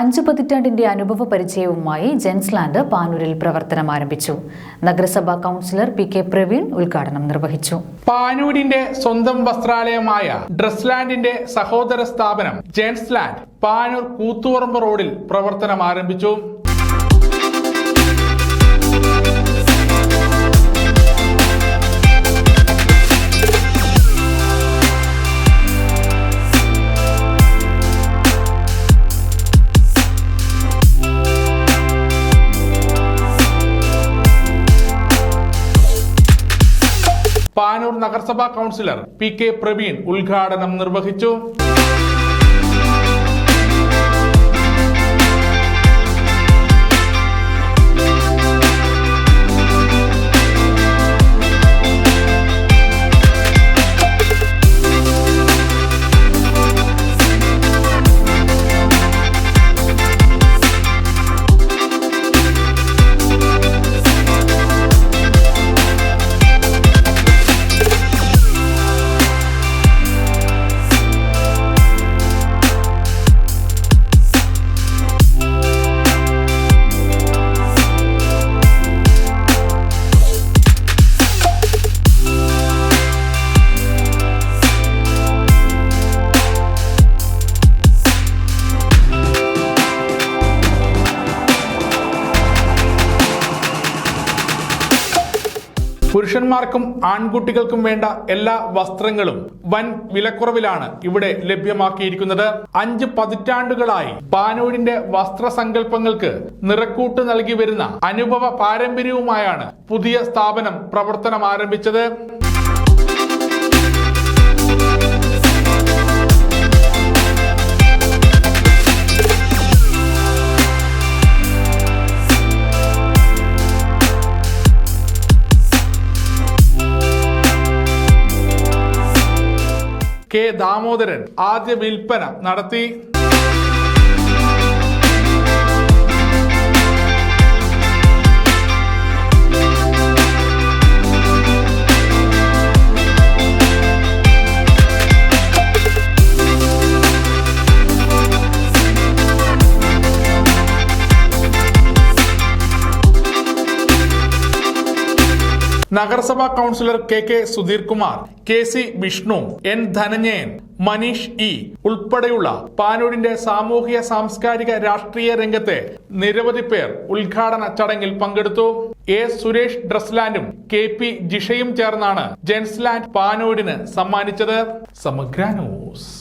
അഞ്ചു പതിറ്റാണ്ടിന്റെ അനുഭവ പരിചയവുമായി ജെൻസ്ലാൻഡ് പാനൂരിൽ പ്രവർത്തനം ആരംഭിച്ചു. നഗരസഭാ കൗൺസിലർ പി കെ പ്രവീൺ ഉദ്ഘാടനം നിർവഹിച്ചു. പാനൂരിന്റെ സ്വന്തം വസ്ത്രാലയമായ ഡ്രസ്ലാൻഡിന്റെ സഹോദര സ്ഥാപനം ജെൻസ്ലാൻഡ് പാനൂർ കൂത്തുപറമ്പ് റോഡിൽ പ്രവർത്തനം ആരംഭിച്ചു. പാനൂർ നഗരസഭാ കൗൺസിലർ പി കെ പ്രവീൺ ഉദ്ഘാടനം നിർവഹിച്ചു പുരുഷന്മാർക്കും ആൺകുട്ടികൾക്കും വേണ്ട എല്ലാ വസ്ത്രങ്ങളും വൻ വിലക്കുറവിലാണ് ഇവിടെ ലഭ്യമാക്കിയിരിക്കുന്നത്. അഞ്ച് പതിറ്റാണ്ടുകളായി പാനൂരിന്റെ വസ്ത്രസങ്കല്പങ്ങൾക്ക് നിറക്കൂട്ട് നൽകി വരുന്ന അനുഭവ പാരമ്പര്യവുമായാണ് പുതിയ സ്ഥാപനം പ്രവർത്തനം ആരംഭിച്ചത് കെ ദാമോദരൻ ആദ്യ വിൽപ്പന നടത്തി. നഗരസഭാ councillor K K Sudheer Kumar K C Vishnu N Dhananjayan Manish E ഉൾപ്പെടെയുള്ള പാനൂരിന്റെ സാമൂഹിക സാംസ്കാരിക രാഷ്ട്രീയ രംഗത്തെ നിരവധി പേർ ഉദ്ഘാടന ചടങ്ങിൽ പങ്കെടുത്തു. എ സുരേഷ് ഡ്രസ്ലാൻഡും കെ പി ജിഷയും ചേർന്നാണ് ജെൻസ്ലാൻഡ് പാനൂരിന് സമ്മാനിച്ചത്. സമഗ്ര ന്യൂസ്.